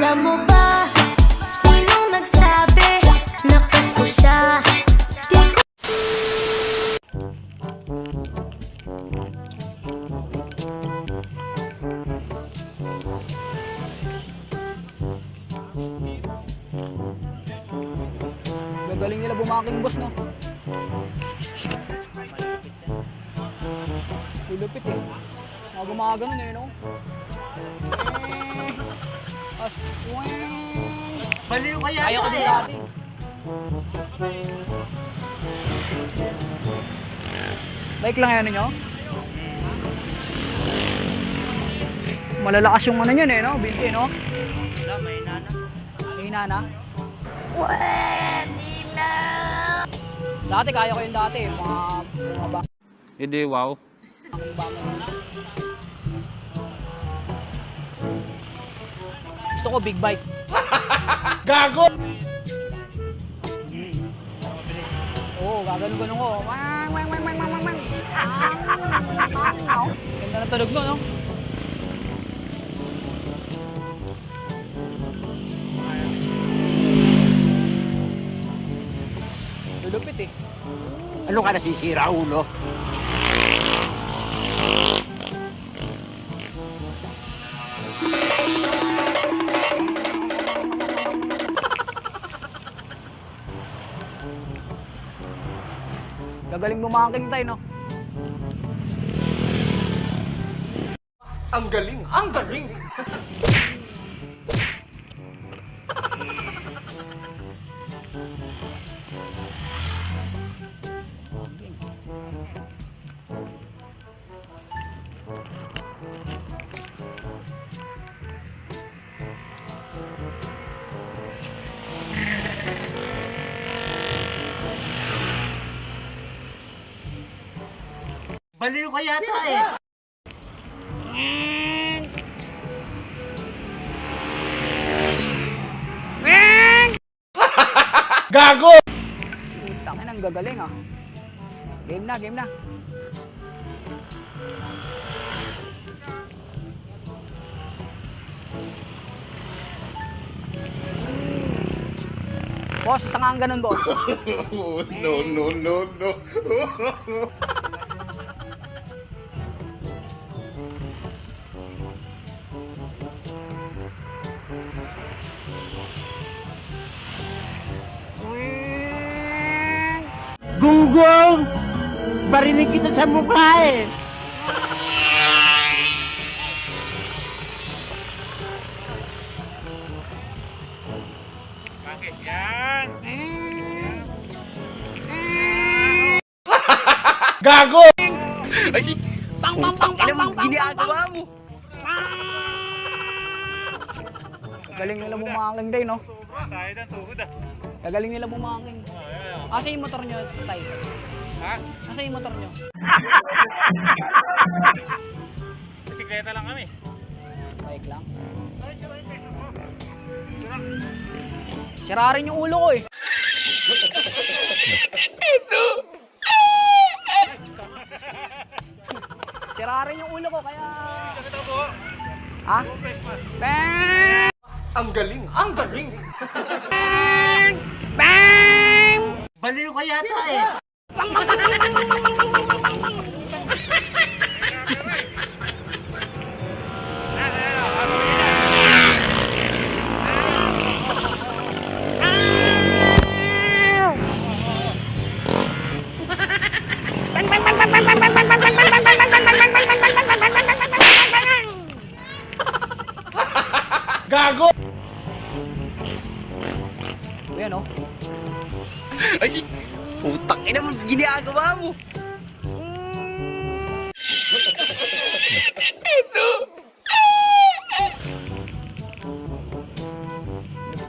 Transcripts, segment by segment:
Alam mo ba, sinong nagsabi? Di ko Gagaling nila bumaking boss, no? Lulupit eh. Mga gumaganon eh, no? Baliw kaya Ayaw ko din dati. Bike lang yan nyo? Malalakas yung ano yun eh, no? Binti, no? Wala, may nana. May inana. Pwede na. Dati kaya ko yun dati, mga mga ba Hindi, wow. ang bangon. Gusto ko big bike. Gago! Oo, gaganon ganun ko. Wang, wang, wang, wang, wang, wang, wang. Ganda na tunog mo, no? Lulupit eh. Ano ka nasisira, ulo? Gagaling bumaking tayo, no? Ang galing! Ang galing! Baliw kaya ito eh. Gago! Putang ina, ang gagaling ah. Game na, game na. Boss, saan nga ang ganun, boss? no, no, no, no. Gunggong! Barinig kita sa mukha eh. Gago! Pang, pang, pang, pang, pang, pang, ginagawa mo. Gagaling nila bumaking day, no? Kaya ng tuhod ah. Gagaling nila bumaking. Asa yung motor nyo, tay? Ha? Asa yung motor nyo? Bisikleta lang kami. Bike lang. Sira rin yung ulo ko eh. Sira rin yung ulo ko kaya... Ito. Ha? Bang! Ang galing! Ang galing! Bang! Bang! Baliw kaya ito eh. Gago! Ayan oh. Ay, putang ina mo, ginagawa mo.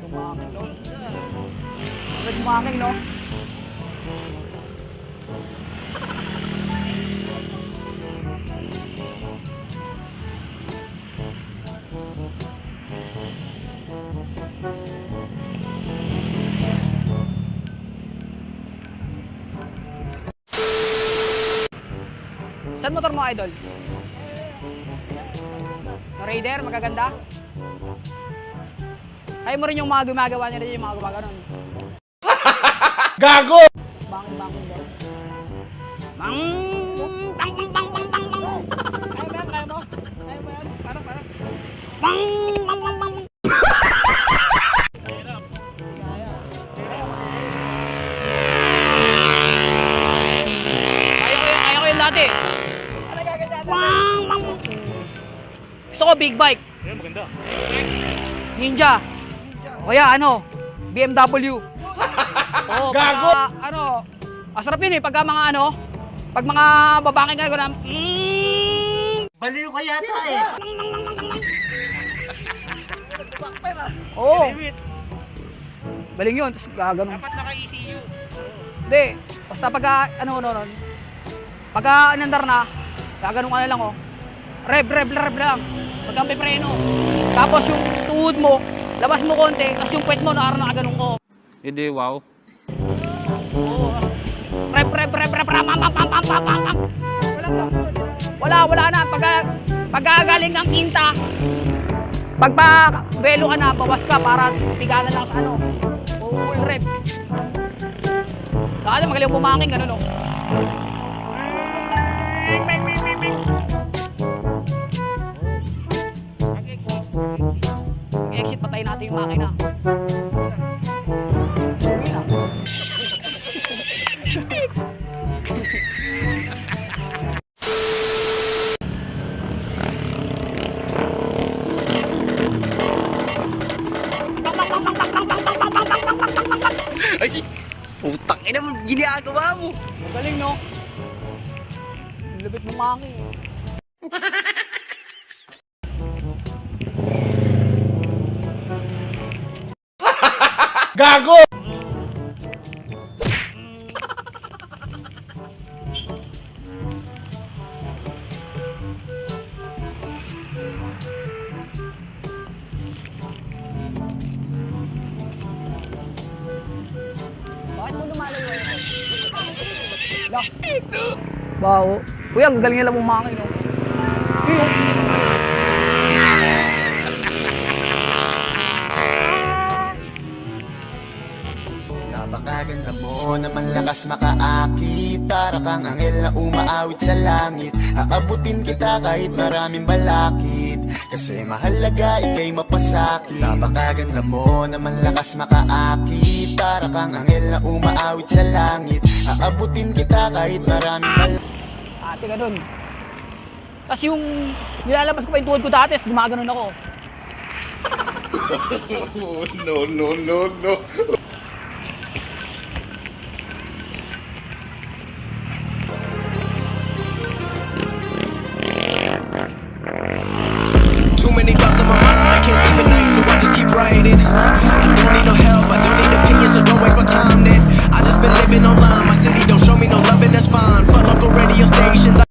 Bumaking no. Agad bumaking no. Saan motor mo, idol? Sa Raider, magaganda? Kaya mo rin yung mga gumagawa niya rin yung mga gumagawa Gago! Bang, bang, bang. Bang, bang, bang, bang, bang, bang, bang. Kaya ba yan? Kaya mo? Kaya mo yan? Parang, parang. Bang, bang, bang, bang. Hirap. Kaya. Ko yan dati. Ko big bike. Ayun, maganda. Ninja. O kaya ano, BMW. Oo, Gago! pagka, ano, asarap yun eh, pagka mga ano, pag mga babaeng kayo na, mm, Baliw ka yata eh. oo, Limit. galing yun, tapos gaganon. Dapat naka-ECU. Hindi, basta pagka, ano, ano, ano, pagka nandar na, gaganon ka na lang, oh. Rev, rev, rev lang. Pagka may preno. Tapos yung tuhod mo, labas mo konti, tapos yung puwet mo, naara na ganun ko. Hindi, wow. Oo. Rep, rep, rep, rep, rep, pam, pam, pam, pam, pam, pam. Wala, wala na. Pagka, pagka galing kang kinta, pagpa belo ka na, bawas ka para tiganan lang sa ano. Full rep. Kaya magaling bumangin, gano'n, no? Patayin natin yung makina. Ay, putang ina mo, ginagawa mo. Magaling, no? Lupit ng maki. Gago! Bawo. Kuya, ang galing nila bumangin, no? Kuya. Napakaganda mo naman lakas makaakit Para kang anghel na umaawit sa langit Aabutin kita kahit maraming balakid Kasi mahalaga ikay mapasakit Napakaganda mo naman lakas makaakit Para kang anghel na umaawit sa langit Aabutin kita kahit maraming balakid Ate ka dun. Tapos yung nilalabas ko pa yung tuhod ko dati, gumaganon ako. no, no, no, no. Been online. My city don't show me no loving, that's fine. Fuck local radio stations.